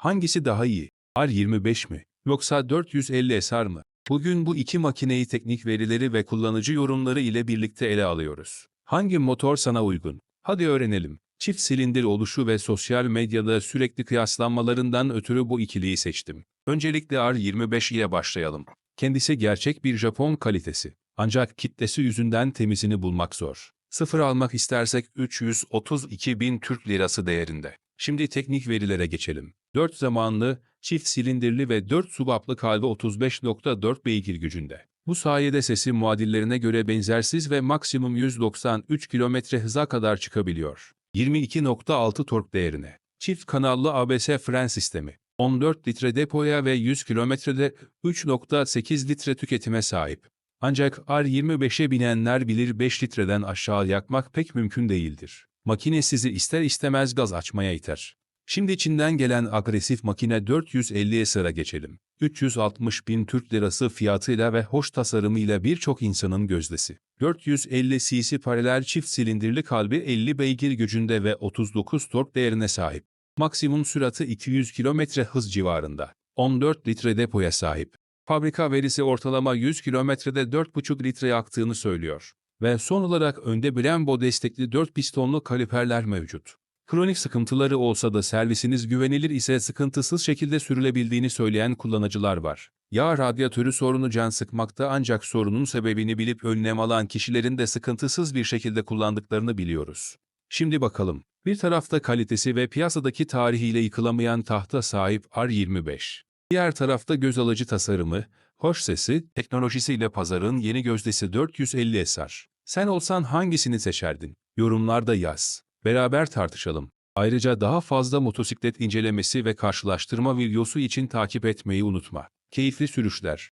Hangisi daha iyi? R25 mi? Yoksa 450 SR mı? Bugün bu iki makineyi teknik verileri ve kullanıcı yorumları ile birlikte ele alıyoruz. Hangi motor sana uygun? Hadi öğrenelim. Çift silindir oluşu ve sosyal medyada sürekli kıyaslanmalarından ötürü bu ikiliyi seçtim. Öncelikle R25 ile başlayalım. Kendisi gerçek bir Japon kalitesi. Ancak kitlesi yüzünden temizini bulmak zor. Sıfır almak istersek 332 bin Türk lirası değerinde. Şimdi teknik verilere geçelim. 4 zamanlı, çift silindirli ve 4 subaplı kalbi 35.4 beygir gücünde. Bu sayede sesi muadillerine göre benzersiz ve maksimum 193 km hıza kadar çıkabiliyor. 22.6 tork değerine. Çift kanallı ABS fren sistemi. 14 litre depoya ve 100 kilometrede 3.8 litre tüketime sahip. Ancak R25'e binenler bilir 5 litreden aşağı yakmak pek mümkün değildir. Makine sizi ister istemez gaz açmaya iter. Şimdi Çin'den gelen agresif makine 450'ye sıra geçelim. 360 bin Türk lirası fiyatıyla ve hoş tasarımıyla birçok insanın gözdesi. 450 cc paralel çift silindirli kalbi 50 beygir gücünde ve 39 tork değerine sahip. Maksimum süratı 200 km hız civarında. 14 litre depoya sahip. Fabrika verisi ortalama 100 kilometrede 4,5 litre yaktığını söylüyor. Ve son olarak önde Brembo destekli 4 pistonlu kaliperler mevcut. Kronik sıkıntıları olsa da servisiniz güvenilir ise sıkıntısız şekilde sürülebildiğini söyleyen kullanıcılar var. Yağ radyatörü sorunu can sıkmakta ancak sorunun sebebini bilip önlem alan kişilerin de sıkıntısız bir şekilde kullandıklarını biliyoruz. Şimdi bakalım. Bir tarafta kalitesi ve piyasadaki tarihiyle yıkılamayan tahta sahip R25. Diğer tarafta göz alıcı tasarımı, hoş sesi, teknolojisiyle pazarın yeni gözdesi 450 SR. Sen olsan hangisini seçerdin? Yorumlarda yaz. Beraber tartışalım. Ayrıca daha fazla motosiklet incelemesi ve karşılaştırma videosu için takip etmeyi unutma. Keyifli sürüşler.